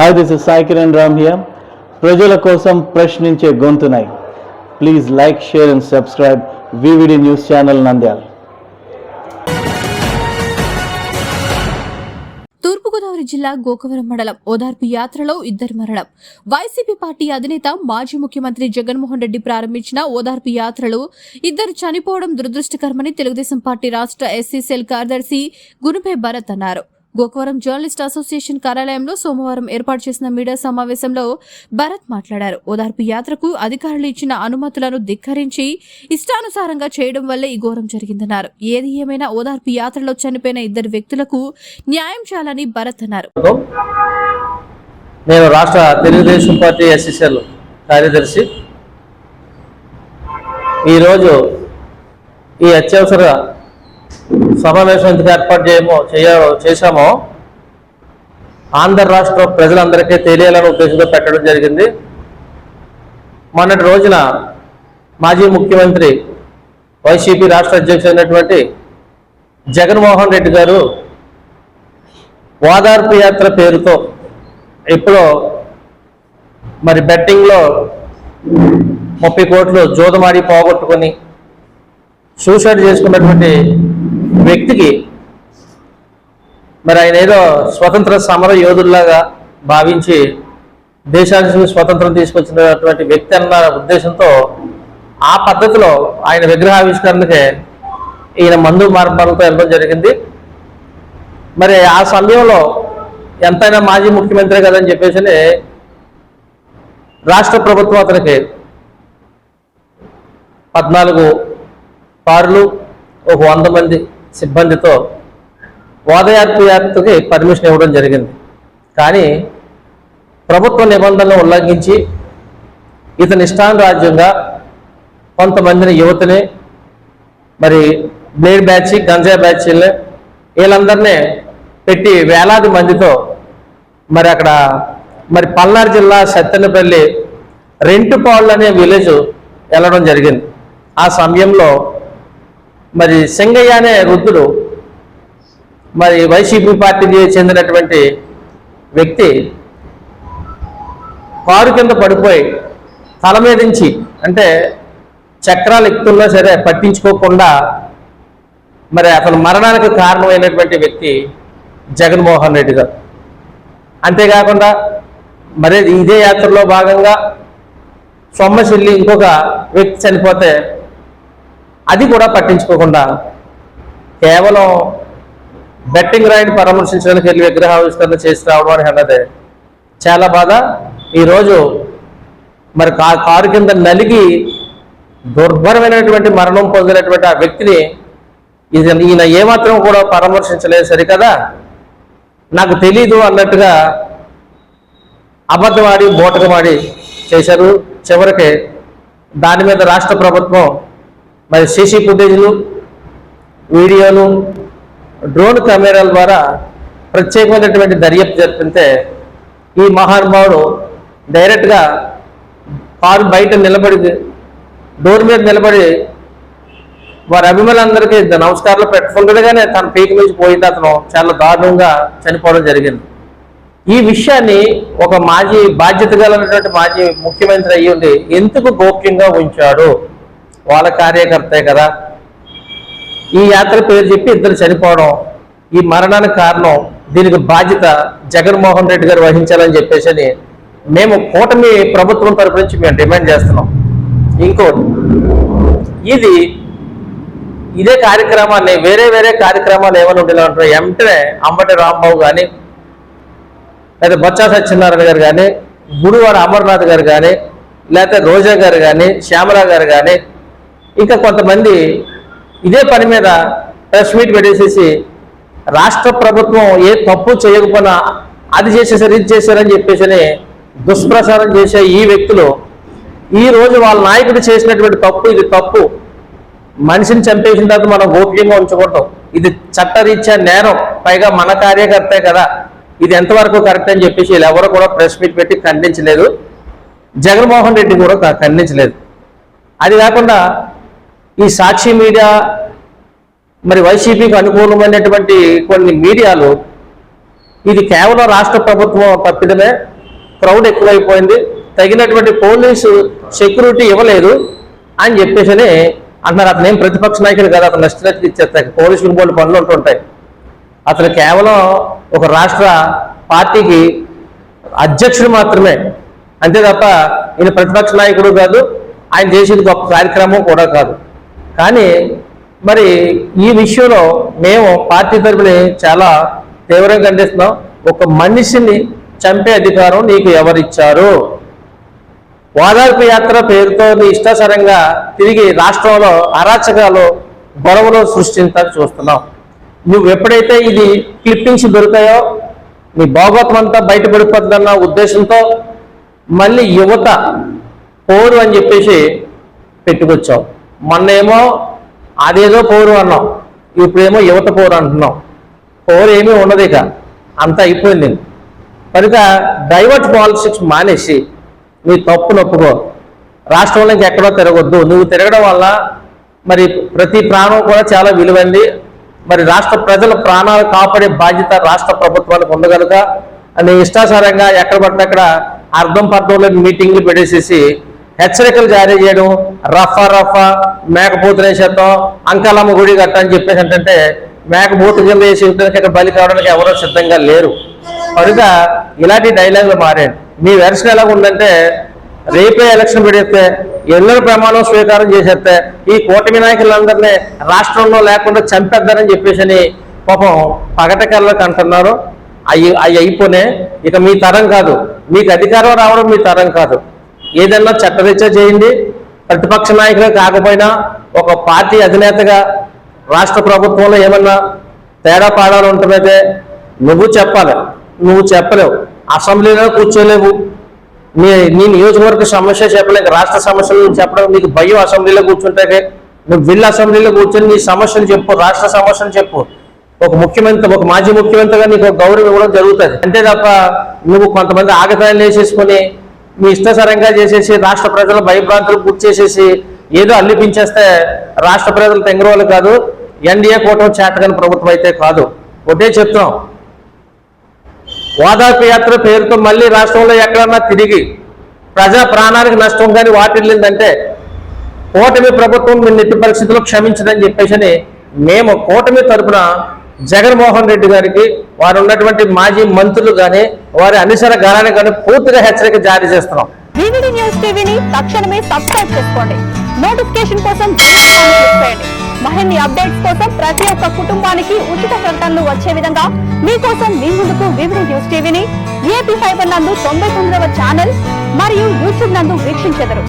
Hi this is Sai Kiran Ram here ప్రజల కోసం ప్రశ్నించే గొంతునై. Please like share and subscribe VVD news channel Nandyala Turpugodavari జిల్లా గోకవరం మండలం ఓదార్పు యాత్రలో ఇద్దరు మరణం. వైసీపీ పార్టీ అధినేత మాజీ ముఖ్యమంత్రి జగన్మోహన్ రెడ్డి ప్రారంభించిన ఓదార్పు యాత్రలో ఇద్దరు చనిపోవడం దురదృష్టకరమని తెలుగుదేశం పార్టీ రాష్ట్ర ఎస్సీ సెల్ కార్యదర్శి గునుపే భరత్ అన్నారు. గోకవరం జర్నలిస్ట్ అసోసియేషన్ కార్యాలయంలో సోమవారం ఏర్పాటు చేసిన మీడియా సమావేశంలో భరత్ మాట్లాడారు. ఓదార్పు యాత్రకు అధికారులు ఇచ్చిన అనుమతులను ధిక్కరించి ఇష్టానుసారంగా చేయడం వల్లే ఈ ఘోరం జరిగిందన్నారు. ఏది ఏమైనా ఓదార్పు యాత్రలో చనిపోయిన ఇద్దరు వ్యక్తులకు న్యాయం చేయాలని భరత్ అన్నారు. నేను రాష్ట్ర తెలుగుదేశం పార్టీ ఎస్ఎస్ఎల్ కార్యదర్శి. ఈరోజు ఈ అత్యవసర సమావేశం ఎందుకు ఏర్పాటు చేయమో చేయ చేశామో ఆంధ్ర రాష్ట్ర ప్రజలందరికీ తెలియాలనే ఉద్దేశంతో పెట్టడం జరిగింది. మొన్నటి రోజున మాజీ ముఖ్యమంత్రి వైసీపీ రాష్ట్ర అధ్యక్షుడు అయినటువంటి జగన్మోహన్ రెడ్డి గారు ఓదార్పు యాత్ర పేరుతో ఇప్పుడు మరి బెట్టింగ్లో ముప్పై కోట్లు జోదమాడి పోగొట్టుకొని సూసైడ్ చేసుకున్నటువంటి వ్యక్తికి మరి ఆయన ఏదో స్వతంత్ర సమర యోధుల్లాగా భావించి దేశానికి స్వతంత్రం తీసుకొచ్చినటువంటి వ్యక్తి అన్న ఉద్దేశంతో ఆ పద్ధతిలో ఆయన విగ్రహావిష్కరణకే ఈయన మందు మార్పాలతో వెళ్ళడం జరిగింది. మరి ఆ సమయంలో ఎంతైనా మాజీ ముఖ్యమంత్రి కదని చెప్పేసి రాష్ట్ర ప్రభుత్వం అతనికి పద్నాలుగు పారులు ఒక వంద మంది సిబ్బందితో వాదయాత్ర యాత్రకి పర్మిషన్ ఇవ్వడం జరిగింది. కానీ ప్రభుత్వ నిబంధనలు ఉల్లంఘించి ఇతని ఇష్టానురాజ్యంగా కొంతమందిని యువతని మరి బ్లేడ్ బ్యాచ్ గంజా బ్యాచ్ని వీళ్ళందరినీ పెట్టి వేలాది మందితో మరి అక్కడ మరి పల్నాడు జిల్లా సత్తెనపల్లి రెంటుపాళ్ళు అనే విలేజ్ వెళ్ళడం జరిగింది. ఆ సమయంలో మరి సింగయ్య అనే వృద్ధుడు మరి వైసీపీ పార్టీకి చెందినటువంటి వ్యక్తి కారు కింద పడిపోయి తల మీదించి అంటే చక్రాలు ఎక్కుతున్నా సరే పట్టించుకోకుండా మరి అతను మరణానికి కారణమైనటువంటి వ్యక్తి జగన్మోహన్ రెడ్డి గారు. అంతేకాకుండా మరి ఇదే యాత్రలో భాగంగా సొమ్మశిల్లి ఇంకొక వ్యక్తి చనిపోతే అది కూడా పట్టించుకోకుండా కేవలం బెట్టింగ్ రాయిని పరామర్శించడానికి వెళ్ళి విగ్రహావిష్కరణ చేసి రావడం అని అన్నదే. చాలా బాధ. ఈరోజు మరి కా కారు కింద నలిగి దుర్భరమైనటువంటి మరణం పొందినటువంటి ఆ వ్యక్తిని ఇది ఈయన ఏమాత్రం కూడా పరామర్శించలేదు. సరికదా? నాకు తెలీదు అన్నట్టుగా అబద్ధమాడి బోటకమాడి చేశారు. చివరికి దాని మీద రాష్ట్ర ప్రభుత్వం మరి సీసీ ఫుటేజ్లు వీడియోలు డ్రోన్ కెమెరాల ద్వారా ప్రత్యేకమైనటువంటి దర్యాప్తు జరిపితే ఈ మహానుభావుడు డైరెక్ట్గా కారు బయట నిలబడి డోర్ మీద నిలబడి వారి అభిమానులందరికీ నమస్కారాలు పెట్టుకుంటుండగానే తన పీకి మించి పోయింది అతను. చాలా దారుణంగా చనిపోవడం జరిగింది. ఈ విషయాన్ని ఒక మాజీ బాధ్యత గలటువంటి మాజీ ముఖ్యమంత్రి అయ్యి ఉండి ఎందుకు గోప్యంగా ఉంచాడు? వాళ్ళ కార్యకర్తే కదా. ఈ యాత్ర పేరు చెప్పి ఇద్దరు చనిపోవడం ఈ మరణానికి కారణం దీనికి బాధ్యత జగన్మోహన్ రెడ్డి గారు వహించాలని చెప్పేసి అని మేము కూటమి ప్రభుత్వం తరపు నుంచి మేము డిమాండ్ చేస్తున్నాం. ఇంకోటి ఇది ఇదే కార్యక్రమాన్ని వేరే వేరే కార్యక్రమాలు ఏమైనా ఉండేలా వెంటనే అంబటి రాంబాబు కానీ లేదా బొత్స సత్యనారాయణ గారు కానీ గుడివాడ అమర్నాథ్ గారు కానీ లేకపోతే రోజా గారు కానీ శ్యామలా గారు కానీ ఇంకా కొంతమంది ఇదే పని మీద ప్రెస్ మీట్ పెట్టేసేసి రాష్ట్ర ప్రభుత్వం ఏ తప్పు చేయకపోయినా అది చేసేసారు ఇది చేశారని చెప్పేసి దుష్ప్రచారం చేసే ఈ వ్యక్తులు ఈ రోజు వాళ్ళ నాయకుడు చేసినటువంటి తప్పు ఇది తప్పు. మనిషిని చంపేసిన తర్వాత మనం గోప్యంగా ఉంచకూడదు. ఇది చట్టరీత్యా నేరం. పైగా మన కార్యకర్తే కదా. ఇది ఎంతవరకు కరెక్ట్ అని చెప్పేసి వీళ్ళు ఎవరు కూడా ప్రెస్ మీట్ పెట్టి ఖండించలేదు. జగన్మోహన్ రెడ్డి కూడా ఖండించలేదు. అది కాకుండా ఈ సాక్షి మీడియా మరి వైసీపీకి అనుకూలమైనటువంటి కొన్ని మీడియాలు ఇది కేవలం రాష్ట్ర ప్రభుత్వం తప్పిదమే. క్రౌడ్ ఎక్కువైపోయింది. తగినటువంటి పోలీసు సెక్యూరిటీ ఇవ్వలేదు అని చెప్పేసి అని అతను ఏం ప్రతిపక్ష నాయకుడు కదా అతను నచ్చినట్టు ఇచ్చేస్తాయి. పోలీసులు పోలి పనులు ఉంటుంటాయి అతను కేవలం ఒక రాష్ట్ర పార్టీకి అధ్యక్షుడు మాత్రమే. అంతే తప్ప ఈయన ప్రతిపక్ష నాయకుడు కాదు. ఆయన చేసేది గొప్ప కార్యక్రమం కూడా కాదు. కానీ మరి ఈ విషయంలో మేము పార్టీ తరపున చాలా తీవ్రంగా ఖండిస్తున్నాం. ఒక మనిషిని చంపే అధికారం నీకు ఎవరిచ్చారు? ఓదార్పు యాత్ర పేరుతో నీ ఇష్టాసరంగా తిరిగి రాష్ట్రంలో అరాచకాలు గొడవలు సృష్టించాలని చూస్తున్నావు నువ్వు ఎప్పుడైతే ఇది క్లిప్పింగ్స్ దొరికాయో నీ భాగోత్వం అంతా బయటపడిపోతుందన్న ఉద్దేశంతో మళ్ళీ యువత పోరు అని చెప్పేసి పెట్టుకొచ్చావు. మొన్నేమో అదేదో పౌరు అన్నాం. ఇప్పుడేమో యువత పౌరు అంటున్నాం. పౌరు ఏమీ ఉండదు ఇక. అంతా అయిపోయింది కనుక డైవర్ట్ పాలిటిక్స్ మానేసి నీ తప్పు నొప్పుకో. రాష్ట్రంలో ఇంకెక్కడో తిరగొద్దు. నువ్వు తిరగడం వల్ల మరి ప్రతి ప్రాణం కూడా చాలా విలువైంది. మరి రాష్ట్ర ప్రజల ప్రాణాలు కాపాడే బాధ్యత రాష్ట్ర ప్రభుత్వానికి ఉంది కనుక. ఇష్టాసారంగా ఎక్కడ పడితే అక్కడ అర్థం పర్థం లేని మీటింగ్లు పెట్టేసేసి హెచ్చరికలు జారీ చేయడం రఫా రఫా మేకపోతులు వేసేద్దాం అంకాలమ్మ గుడి గట్ట అని చెప్పేసి ఏంటంటే మేకపోతు కింద వేసి ఇక్కడ బలి కావడానికి ఎవరో సిద్ధంగా లేరు. కనుక ఇలాంటి డైలాగులు మారాడు మీ వెర్షన్ ఎలా ఉందంటే రేపే ఎలక్షన్ పెడితే ఎన్నో ప్రమాణం స్వీకారం చేసేస్తే ఈ కూటమి నాయకులందరినీ రాష్ట్రంలో లేకుండా చంపేద్దారని చెప్పేసి అని పాపం పగట కళ్ళకి అంటున్నారు అవి అవి అయిపోనే. ఇక మీ తరం కాదు. మీకు అధికారం రావడం మీ తరం కాదు. ఏదన్నా చట్టరీత్యా చేయండి. ప్రతిపక్ష నాయకులు కాకపోయినా ఒక పార్టీ అధినేతగా రాష్ట్ర ప్రభుత్వంలో ఏమన్నా తేడా పాడాలు ఉంటుందైతే నువ్వు చెప్పాలి. నువ్వు చెప్పలేవు. అసెంబ్లీలో కూర్చోలేవు. నీ నీ నియోజకవర్గ సమస్య చెప్పలేక రాష్ట్ర సమస్యలు చెప్పడం నీకు భయం అసెంబ్లీలో కూర్చుంటే నువ్వు వెళ్ళి అసెంబ్లీలో కూర్చొని నీ సమస్యలు చెప్పు రాష్ట్ర సమస్యలు చెప్పు. ఒక ముఖ్యమంత్రి ఒక మాజీ ముఖ్యమంత్రిగా నీకు గౌరవం ఇవ్వడం జరుగుతుంది. అంతే తప్ప నువ్వు కొంతమంది ఆగతాయాలు వేసేసుకొని మీ ఇష్టసరంగా చేసేసి రాష్ట్ర ప్రజలు భయభ్రాంతులు గుర్తు చేసేసి ఏదో అల్లిపించేస్తే రాష్ట్ర ప్రజలు తెంగరోలు కాదు ఎన్డీఏ కూటమి చేతకని ప్రభుత్వం అయితే కాదు. ఒకటే చెప్తాం ఓదార్పు యాత్ర పేరుతో మళ్ళీ రాష్ట్రంలో ఎక్కడన్నా తిరిగి ప్రజా ప్రాణానికి నష్టం కానీ వాటిల్లిందంటే కూటమి ప్రభుత్వం మీ నెట్టి పరిస్థితుల్లో క్షమించదని చెప్పేసి మేము కూటమి తరపున జగన్మోహన్ రెడ్డి గారికి వారు ఉన్నటువంటి మాజీ మంత్రులు కానీ వారి అనుసర గాలని కానీ పూర్తిగా హెచ్చరిక జారీ చేస్తున్నాం. వివిడి న్యూస్ టీవీని తక్షణమే సబ్స్క్రైబ్ చేసుకోండి. నోటిఫికేషన్ కోసం బెల్ అప్డేట్స్ కోసం ప్రతి ఒక్క కుటుంబానికి ఉచిత ప్రకటనలు వచ్చే విధంగా మీకోసం మీ ముందుకు వివిడి న్యూస్ టీవీని ఏపీ ఫైబర్ నందు తొంభై తొమ్మిదవ ఛానల్ మరియు యూట్యూబ్ నందు వీక్షించెదరు.